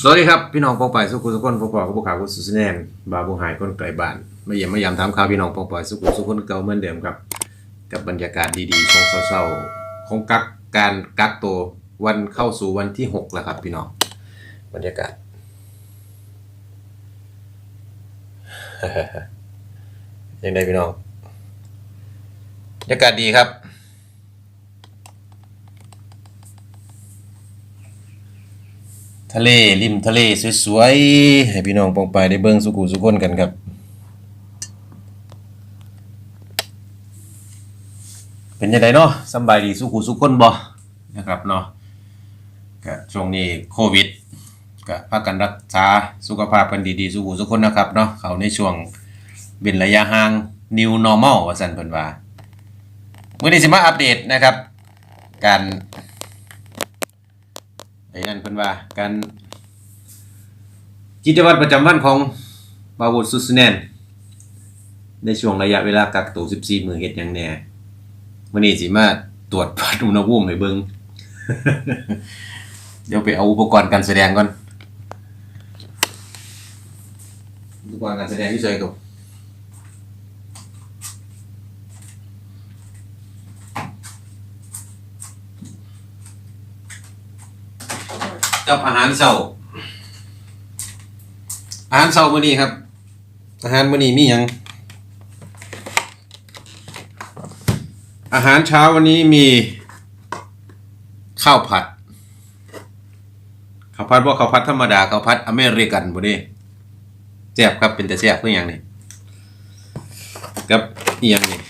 สวัสดีครับ พี่น้องปองไปสุขุสุขคนพบปกับข่าวกุศลแนนบาบูหายคนไกลบ้านมาเยี่ยมมายามถามข่าวพี่น้องปองไปสุขุสุขคนเก่าเหมือนเดิมครับ กับบรรยากาศดีๆของเศร้าๆของกักการกักตัววันเข้าสู่วันที่หกแล้วครับ พี่น้องบรรยากาศยังไงพี่น้องบรรยากาศดีครับ ทะเลริมทะเลสวยๆให้พี่น้องปองไปได้เบิ่งสุขุสุขคนกันครับเป็นยังไงเนาะสบายดีสุขุสุขคนบ่นะครับเนาะก็ช่วงนี้โควิดก็พากันรักษาสุขภาพกันดีๆสุขุสุขคนนะครับเนาะเขาในช่วงเป็นระยะห่าง new normal ว่าซั่นเพิ่นว่าเมื้อนี้สิมาอัปเดตนะครับ การ อ้นั่นเพิ่นว่าการกิจวัตรประจำวันของบาวุฒสุสแนนในช่วงระยะเวลากักตัว14 มือเฮ็ดหยังแหน่วันนี้สิมาตรวจวัดอุณหภูมิให้เบิ่งเดี๋ยวไปเอาอุปกรณ์การแสดงก่อนอุปกรณ์การแสดงที่ใช้กับ กับอาหารเช้าอาหารเช้ามื้อนี้ครับ อาหารมื้อนี้มีหยังอาหารเช้าวันนี้มีข้าวผัดข้าวผัดว่าข้าวผัดธรรมดาข้าวผัดอเมริกันบ่เด้แซ่บครับเป็นแต่แซ่บคือหยังนี่กับอีหยังนี่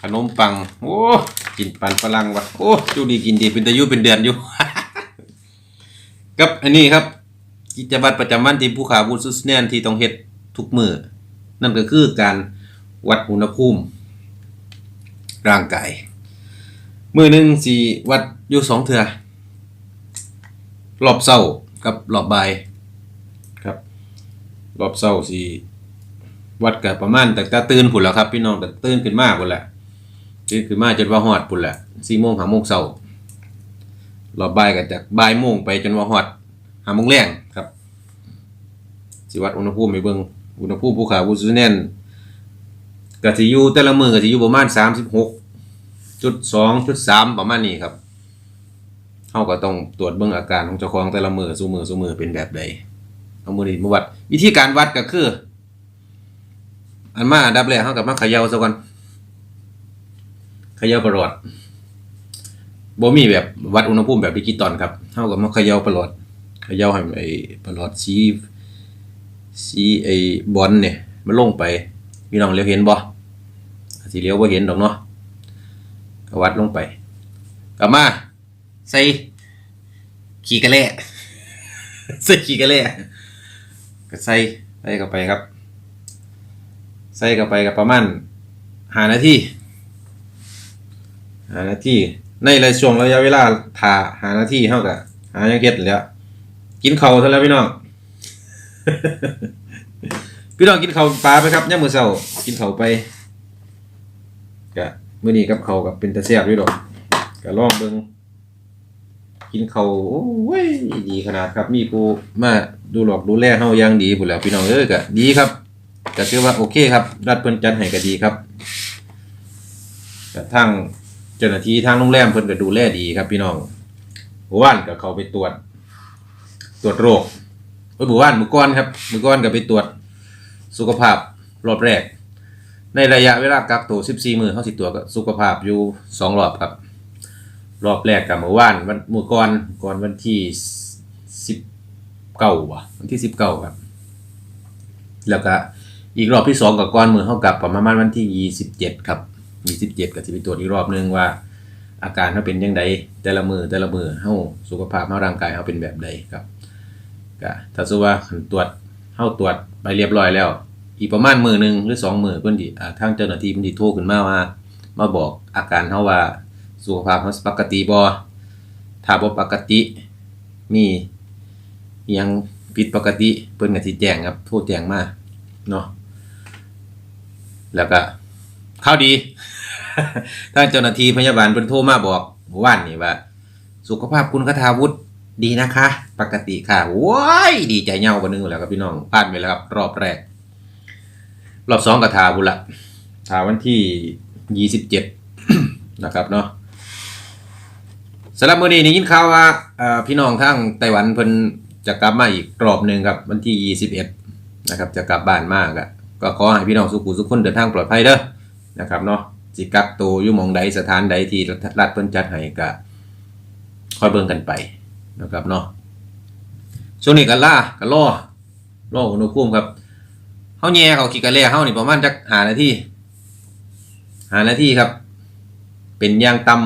ขนมปังโอ้กินปันฝรั่งวะโอ้อยู่ดีกินดีเป็นตะยุเป็นเดือนอยู่ กับอันนี้ครับ กิจวัตรประจำวันที่ผู้ขาบุญสุสเนียนที่ต้องเฮ็ดทุกมือนั่นก็คือการวัดอุณหภูมิ ร่างกาย มือหนึ่งสี่วัดอยู่สองเถื่อรอบเศร้ากับรอบบ่ายครับ รอบเศร้าสี่วัดกับประมาณแต่ตาตื่นผุนแล้วครับ พี่น้องแต่ตื่นขึ้นมากพุ่นแหละ ตื่นขึ้นมาจนว่าหอดพุ่นแหละสี่โมงหาโมงเศร้ารอบบ่ายก็จากบ่ายโมงไปจนว่าหอดหาโมงแรงครับสิวัดอุณหภูมิไปเบิ่งอุณหภูมิภูเขาบูซูแนนก็สิยูแต่ละมือก็สิยูประมาณ36จุด2จุด3ประมาณนี้ครับเฮาก็ต้องตรวจเบิ่งอาการของเจ้าของแต่ละมือสู่มือสู่มือเป็นแบบใดเอามือนี้มาวัด วิธีการวัดก็คือ อันมาดับแรกเฮาก็มาขย่าซะก่อน ขย่าประหลอดบ่มีแบบวัดอุณหภูมิแบบดิจิตอลครับเฮาก็มาเขย่าประหลอดเขย่าให้ไอ้ประหลอดสีสีไอ้บอลเนี่ยมันลงไปพี่น้องเลี้ยวเห็นบ่อาจสิเลี้ยวบ่เห็นดอกเนาะก็วัดลงไปกลับมาใส่ขี้กระแล่ใส่ขี้กระแล่ก็ใส่ใส่เข้าไปครับ ใส่เข้าไปกับประมาณหานาที ห้านาที่ในระช่วงระยะเวลาถ่าหาหน้าที่เท่ากับหายังเก็ดแล้วกินเข่าซะแล้วพี่น้อง พี่น้องกินเข้าปลาไปครับย่ามือเช้ากินเข้าไปก็มื้อนี้กับเข้ากับเป็นตาแซ่บอยู่ดอกก็ลองเบิงกินเขาโอ้ยดีขนาดครับ มีผู้มาดูหลอกดูแลเฮาอย่างดีพุ่นแล้วพี่น้องเอ้ยก็ดีครับก็ถือว่าโอเคครับ รัฐเพิ่นจัดให้ก็ดีครับก็ทาง เจ้าหน้าที่ทางโรงแรมเพิ่นก็ดูแลดีครับพี่น้องเมื่อวานก็เขาไปตรวจ ตรวจโรคเอ้ยเมื่อวานมื้อก่อนครับมื้อก่อนก็ไปตรวจสุขภาพรอบแรก ในระยะเวลากักตัว14 มื้อเฮาสิตรวจสุขภาพอยู่2รอบครับ รอบแรกกับเมื่อวานวันมื้อก่อนก่อนวันที่19ว่ะวันที่19ครับ แล้วก็อีกรอบที่2กับก่อนมือเฮากลับประมาณวันที่27ครับ 27ก็สิไปตรวจอีกรอบหนึงว่า อาการเฮาเป็นจังไดแต่ละมือแต่ละมือเฮาสุขภาพเฮาร่างกายเฮาเป็นแบบใดครับก็ถ้าสมมติว่าคันตรวจเข้าตรวจไปเรียบร้อยแล้ว อีกประมาณมือหนึ่งหรือสองมือเพื่อนทีทางเจ้าหน้าที่เพื่อนทีโทรขึ้นมาว่า มาบอกอาการเขาว่าสุขภาพเขาปกติบ่ถ้าบ่ปกติมีอิหยังผิดปกติเพิ่นก็สิแจ้งครับโทรแจ้งมาเนาะแล้วก็ ข่าดีทางเจ้าหน้าที่พยาบาลเพิ่นโทรมาบอกเมื่อวานนี่ว่า สุขภาพคุณคทาวุฒิดีนะคะ ปกติค่ะว้ายดีใจเงาวันนึงแล้วครับพี่น้องผ่านไปแล้วครับรอบแรก รอบสองกทาบุญละทาวันที่ยี่สิบเจ็ดนะครับเนาะสำหรับมื้อนี้ได้ยินข่าวว่าพี่น้องทางไต้หวันเพิ่นจะกลับมาอีกรอบหนึ่งครับ วันที่ 21 นะครับ จะกลับบ้านมากอะก็ขอให้พี่น้องสุขุสุขคนเดินทางปลอดภัยเด้อ นะครับเนาะสิกักตัวอยู่มองใดสถานใดที่รัฐเพิ่นจัดให้ก็ค่อยเบิ่งกันไปนะครับเนาะช่วงนี้ก็ล่าก็รอรออุณหภูมิครับเฮาแย่เขาขี้กะแลเฮานี่ประมาณจัก5นาที5นาทีครับ เป็นย่างต่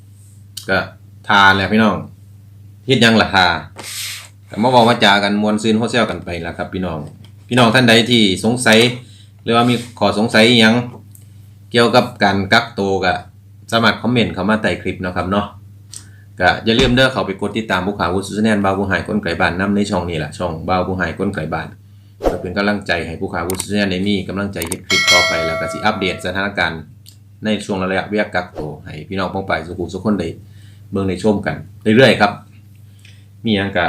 ำก็ทาแหละพี่น้องเฮ็ดยังล่ะทาก็มาเว้ามาจากันมวนซืนโฮเซลกันไปล่ะครับ พี่น้อง พี่น้องท่านใดที่สงสัย หรือว่ามีข้อสงสัยอิหยัง กี่ยวกับการกักตัวก็สามารถคอมเมนต์เข้ามาใต้คลิปนะครับเนาะก็อย่าลืมเด้อเขาไปกดติดตามผู้ข่าววุฒิสุแนนบาวผู้หายก้นไก่บานนํในช่องนี้แหละช่องบาวผู้หายก้นไก่บานเพื่อเป็นกำลังใจให้ผู้ข่าววุฒิสุแนนได้มีกำลังใจเฮ็ดคลิปต่อไปแล้วก็สิอัปเดตสถานการณ์ในช่วงระยะเวลากักตัวให้พี่น้องป้องไปสุขุมสุขคนได้เบิ่งได้ชมกันเรื่อยๆครับ มีหยังก็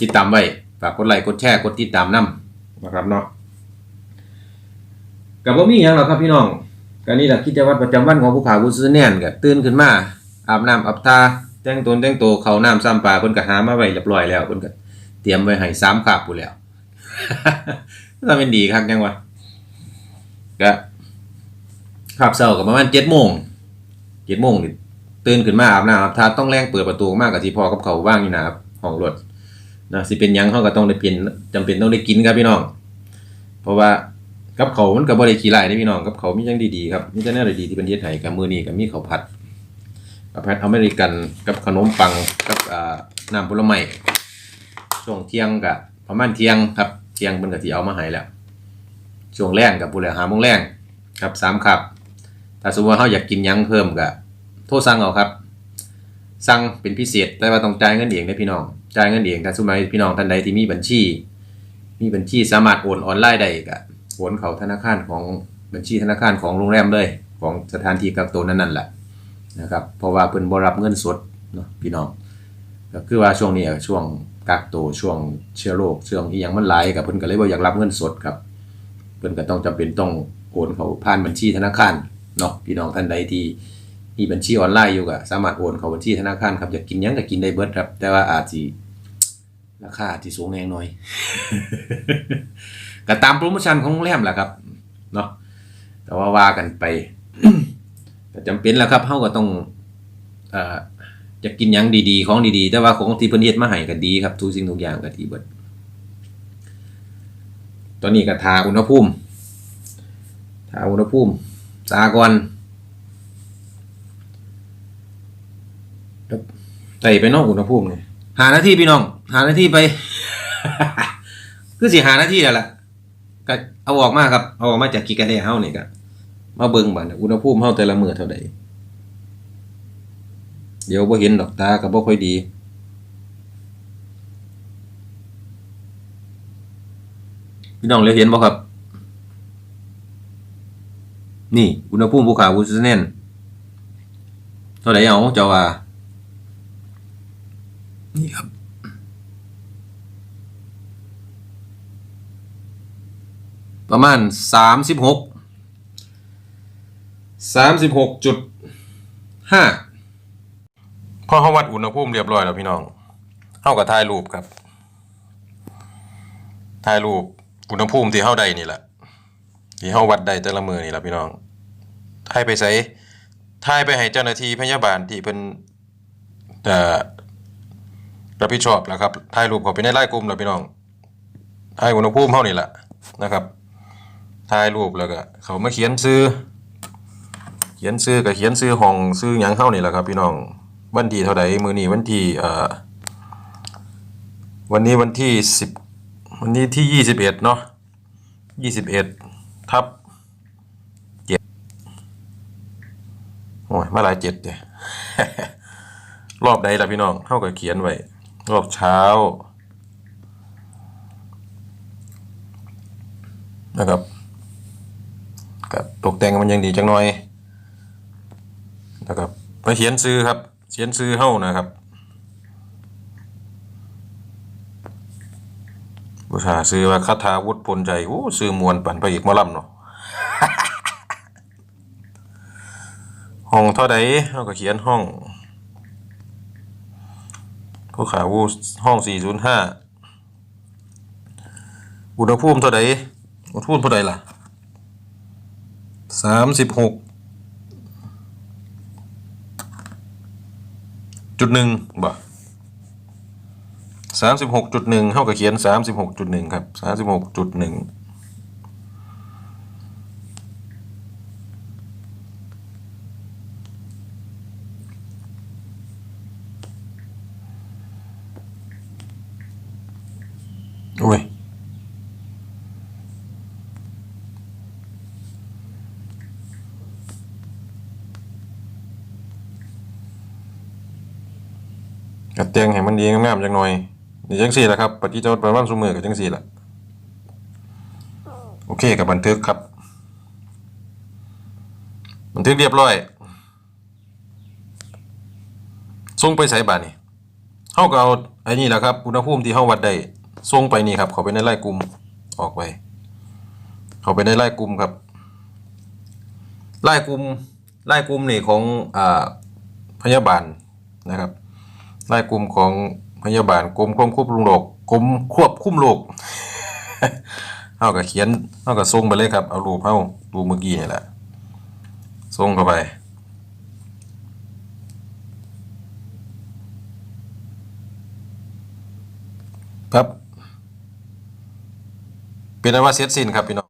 ติดตามไว้ฝากกดไลค์กดแชร์กดติดตามนํนะครับเนาะกับว่ามีหยังหรอครับพี่น้อง ก็นี่แหละกิจวัตรประจำวันของผู้ขาวผู้ซื้อแน่นก็ตื่นขึ้นมาอาบน้ำอาบทาแต่งตนแต่งตัวเขาน้ำซ้ำปลาเพิ่นก็หามาไว้เรียบร้อยแล้วเพิ่นก็เตรียมไว้ให้3คาบพู้แล้วถ้าเป็นดีคักจังวะก็คาบเช้าก็ประมาณ7:00น7:00นนี่ตื่นขึ้นมาอาบน้ำอาบทาต้องแรงเปิดประตูออกมาก็สิพอกับเขาว่างอยู่นะครับห้องรถนะสิเป็นยังเฮาก็ต้องได้เปลี่ยนจำเป็นต้องได้กินครับพี่น้อง เพราะว่า กับเขามันก็บ่ได้ขี้ร้ายเด้พี่น้องกับเขามีจังดีๆครับมีแต่แนวดีที่เป็นเฮ็ดให้กับมือนี้ก็มีเขาผัดข้าวผัดอเมริกันกับขนมปังกับอ่าน้ำผลไม้ช่วงเที่ยงก็ประมาณเที่ยงครับเที่ยงเพิ่นก็สิเอามาให้แล้วช่วงแรงกับผู้เหลือหาโมงแรงครับสามครับถ้าสมมติว่าเฮาอยากกินยังเพิ่มก็โทรสั่งเอาครับ สั่งเป็นพิเศษแต่ว่าต้องจ่ายเงินเองเด้พี่น้องจ่ายเงินเองถ้าสมมติว่าพี่น้องท่านใดที่มีบัญชี มีบัญชีสามารถโอนออนไลน์ได้ก็ โอนเขาธนาคารของบัญชีธนาคารของโรงแรมเลยของสถานที่กักตัวนั้นนั่นแหละนะครับเพราะว่าเพิ่นบ่รับเงินสดเนาะพี่น้องก็คือว่าช่วงนี้อะช่วงกักตัวช่วงเชื้อโรคช่วงอีหยังมันหลายก็เพิ่นก็เลยบ่อยากรับเงินสดครับเพิ่นก็ต้องจำเป็นต้องโอนเขาผ่านบัญชีธนาคารเนาะพี่น้องท่านใดที่มีบัญชีออนไลน์อยู่ก็สามารถโอนเขาบัญชีธนาคารครับอยากกินหยังก็กินได้เบิดครับ แต่ว่าอาจสิราคาอาจสิสูงแหงหน่อย ก็ตามโปรโมชั่นของโรงแรมแหละครับเนาะแต่ว่าว่ากันไปก็จำเป็นแล้วครับเฮาก็ต้องเอ่อจะกินยังดีๆ ของดีๆ แต่ว่าของที่เพิ่นเฮ็ดมาให้ก็ดีครับทุกสิ่งทุกอย่างก็ดีเบิดตอนนี้ก็ทาอุณหภูมิทาอุณหภูมิตาก่อนไต่ไปนอกอุณหภูมินี่หานาทีพี่น้อง หานาทีไป คือสิหานาทีแล้วล่ะ ก็เอาออกมาครับ เอาออกมาจากกีกะแดเฮานี่ก็มาเบิ่งบัดน่ะอุณหภูมิเฮาแต่ละมื้อเท่าใดเดี๋ยวบ่เห็นดอกตาก็บ่ค่อยดี พี่น้องเลยเห็นบ่ครับ นี่อุณหภูมิภูเขาอุณหภูมิแน่นเท่าใดเอาเจ้าว่า นี่ครับ ประมาณสามสิบหกสามสิบหกจุดห้าพอเขาวัดอุณหภูมิเรียบร้อยแล้วพี่น้องเข้ากับถ่ายรูปครับถ่ายรูปอุณหภูมิที่เข้าใดนี่แหละที่เข้าวัดใดแต่ละมือนี่แหละพี่น้องถ่ายไปใส่ถ่ายไปให้เจ้าหน้าที่พยาบาลที่เป็นเอ่อรับผิดชอบแล้วครับถ่ายรูปเขาไปในไลน์กลุ่มแล้วพี่น้องถ่ายอุณหภูมิเท่านี่แหละนะครับ ถ่ายรูปแล้วก็เขามาเขียนซื้อ เขียนซื้อกับเขียนซื้อห้องซื้อหยังเข้านี่แหละครับ พี่น้องวันที่เท่าใดมื้อนี้วันที่เอ่อวันนี้วันที่สิบวันนี้ที่ยี่สิบเอ็ดเนาะยี่สิบเอ็ดทับเจ็ดโอ้ยมาหลายเจ็ดเด้รอบใดล่ะพี่น้องเท่ากับเขียนไว้รอบเช้านะครับ ก็ตกแต่งมันยังดีจังหน่อยนะครับไปเขียนซื้อครับเขียนซื้อเฮ้านะครับบูชาซื้อว่าคาถาวุฒิพลใจโอ้ซื้อมวลปั่นไปอีกมอลำเนาะห้องเท่าไดเราก็เขียนห้องผู้ขาวูห้องสี่ศูนย์ห้าอุณหภูมิเท่าไดอุณหภูมิเท่าไดล่ะ สามสิบหกจุดหนึ่งบ่สามสิบหกจุดหนึ่งเท่ากับเขียนสามสิบหกจุดหนึ่งครับสามสิบหกจุดหนึ่งโอ้ย กัด แต่งให้มันดีงามๆจังหน่อยนี่จังสี่แหละครับปฏิจจประมาณสุมือกับจังสี่แหละโอเคกับบันทึกครับ บันทึกเรียบร้อยส่งไปใส่บาทนี่เฮาก็เอาไอ้นี่แหละครับอุณหภูมิที่เฮาวัดได้ส่งไปนี่ครับ เข้าไปในไลน์กลุ่มออกไป เข้าไปในไลน์กลุ่มครับไลน์กลุ่มไลน์กลุ่มนี่ของอ่าพยาบาลนะครับ ไล่กลุ่มของพยาบาลกรมควบคุมโรคกรมควบคุมโรคเฮาก็เขียนเฮาก็ส่งไปเลยครับ เอารูปเฮารูปเมื่อกี้นี่แหละส่งเข้าไป ครับเป็นอันว่าเสร็จสิ้นครับพี่น้อง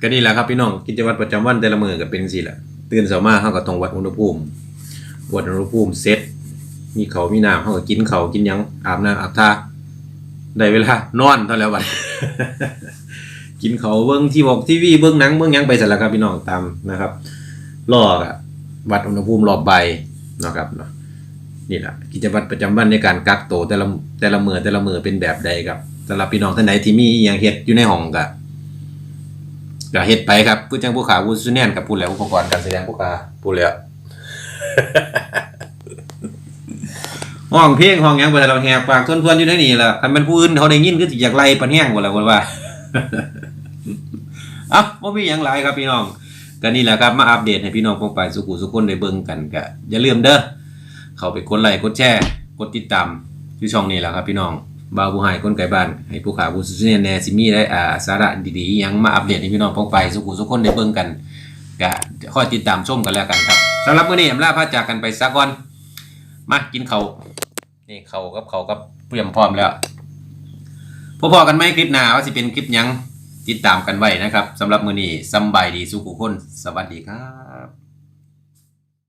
ก็นี่แหละครับพี่น้องกิจวัตรประจำวันแต่ละมือก็เป็นจังซี่แหละตื่นเช้ามาเฮาก็ต้องวัดอุณหภูมิวัดอุณหภูมิเสร็จ มีเขามีน้ำเฮาก็กินเขากินยังอาบน้ำอาบท่าได้เวลานอนเท่าแล้วบัดกินเขาเบิ่งที่บอกทีวีเบิ่งหนังเบิ่งยังไปเสร็จแล้วครับพี่น้องตามนะครับรอกอะวัดอุณหภูมิรอบใบนะครับเนาะนี่แหละกิจวัตรประจำวันในการกักโตแต่ละแต่ละมือแต่ละมือเป็นแบบใดครับสำหรับพี่น้องท่านไหนที่มีอหยังเฮ็ดอยู่ในห้องก็ก็เฮ็ดไปครับผู้จังผู้ขาผู้ซุแนนกับผู้แล้วอุปกรณ์การแสดงผู้ขาผู้แล้ว ห้องเพลงห้องหยังบ่ได้เราแหกปากทวนทวนๆอยู่ในนี่ล่ะคันเป็นผู้อื่นเขาได้ยินคือสิอยากไล่ปันแห้งบ่ล่ะว่าเอ้าบ่มีหยังหลายครับพี่น้องก็นี่แหละครับมาอัปเดตให้พี่น้องพวกไปสุขุสุคนได้เบิ่งกันก็อย่าลืมเด้อเข้าไปกดไลค์กดแชร์กดติดตามอยู่ช่องนี้แหละครับพี่น้องบ่าวผู้ให้คนไกลบ้านให้ผู้ขาผู้ซุแนนแน่สิมีได้อ่าสาระดีๆอิหยังมาอัปเดตให้พี่น้องพวกไปสุขุสุคนได้เบิ่งกันก็คอยติดตามชมกันแล้วกันครับสำหรับมื้อนี้อำลาพาจากกันไปซะก่อนมากินข้าว นี่เขากับเขากับเตรียมพร้อมแล้วพบพอกันไหมคลิปหน้าว่าสิเป็นคลิปยังติดตามกันไว้นะครับสำหรับมือนี้สำบายดีสุขุคนสวัสดีครับ